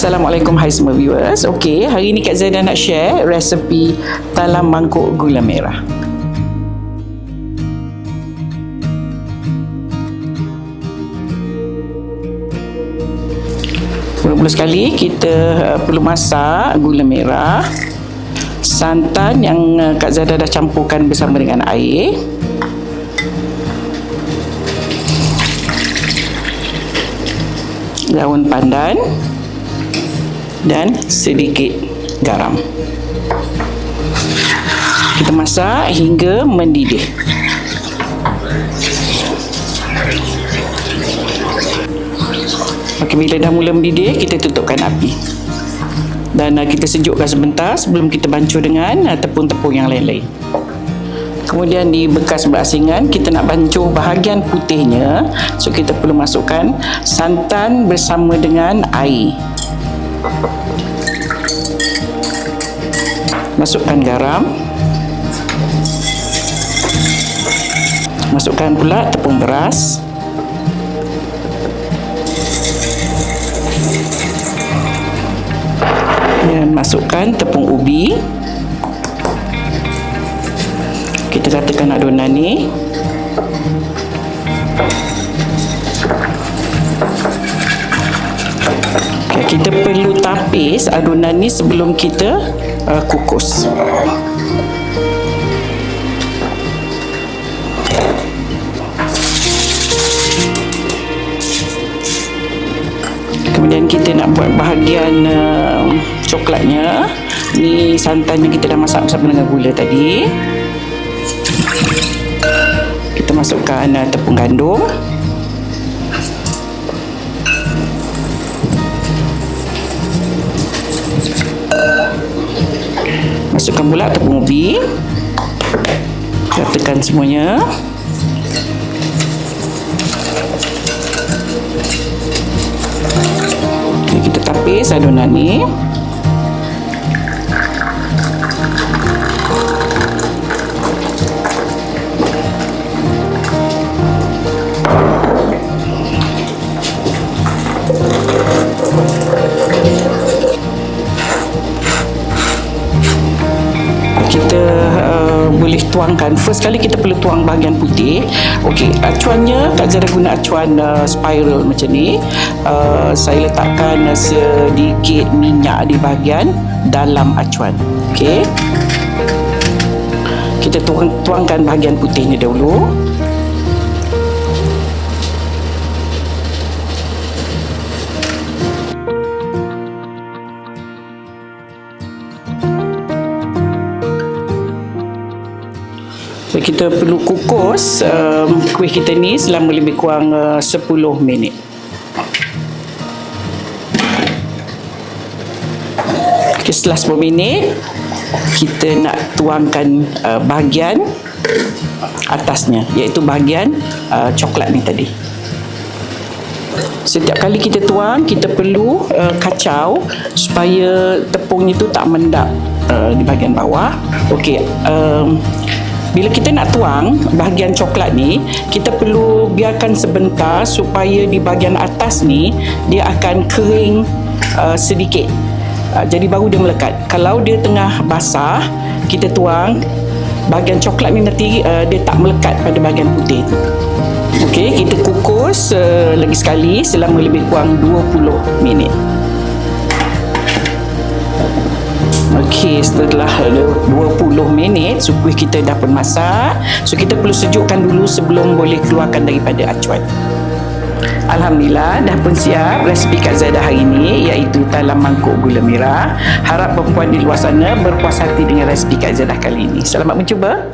Assalamualaikum hai semua viewers. Okey, hari ni Kak Zaida nak share resepi talam mangkuk gula merah. Mula-mula sekali kita uh, perlu masak gula merah, santan yang uh, Kak Zaida dah campurkan bersama dengan air. Daun pandan dan sedikit garam. Kita masak hingga mendidih. Okey, bila dah mula mendidih, kita tutupkan api. Dan uh, kita sejukkan sebentar sebelum kita bancur dengan tepung-tepung yang lain-lain. Kemudian di bekas berasingan kita nak bancur bahagian putihnya So kita perlu masukkan santan bersama dengan air Masukkan garam. Masukkan pula tepung beras. Dan masukkan tepung ubi. Kita ratakan adunan ni kita perlu tapis adunan ni sebelum kita uh, kukus. Kemudian kita nak buat bahagian uh, coklatnya. Ni santan yang kita dah masak bersama dengan gula tadi. Kita masukkan uh, tepung gandum masukkan pula tepung ubi ratakan semuanya. Kita tapis adunan ni kita uh, boleh tuangkan. First kali kita perlu tuang bahagian putih. Okey acuannya Kak Zara guna acuan uh, spiral macam ni. Uh, saya letakkan sedikit minyak di bahagian dalam acuan. Okey. Kita tuang, tuangkan bahagian putihnya dahulu So, kita perlu kukus um, kuih kita ni selama lebih kurang uh, 10 minit. Okay, setelah 10 minit, kita nak tuangkan uh, bahagian atasnya, iaitu bahagian uh, coklat ni tadi. Setiap kali kita tuang, kita perlu uh, kacau supaya tepungnya tu tak mendap uh, di bahagian bawah. Okey, um, bila kita nak tuang bahagian coklat ni kita perlu biarkan sebentar supaya di bahagian atas ni dia akan kering uh, sedikit. Uh, jadi baru dia melekat. Kalau dia tengah basah kita tuang bahagian coklat ni nanti uh, dia tak melekat pada bahagian putih. Tu Okey, kita kukus uh, lagi sekali selama lebih kurang 20 minit. Okey, setelah 20 minit sup kita dah pun masak. So kita perlu sejukkan dulu sebelum boleh keluarkan daripada acuan. Alhamdulillah dah pun siap resipi Kak Zaidah hari ini iaitu talam mangkuk gula merah. Harap perempuan di luar sana berpuas hati dengan resipi Kak Zaidah kali ini. Selamat mencuba.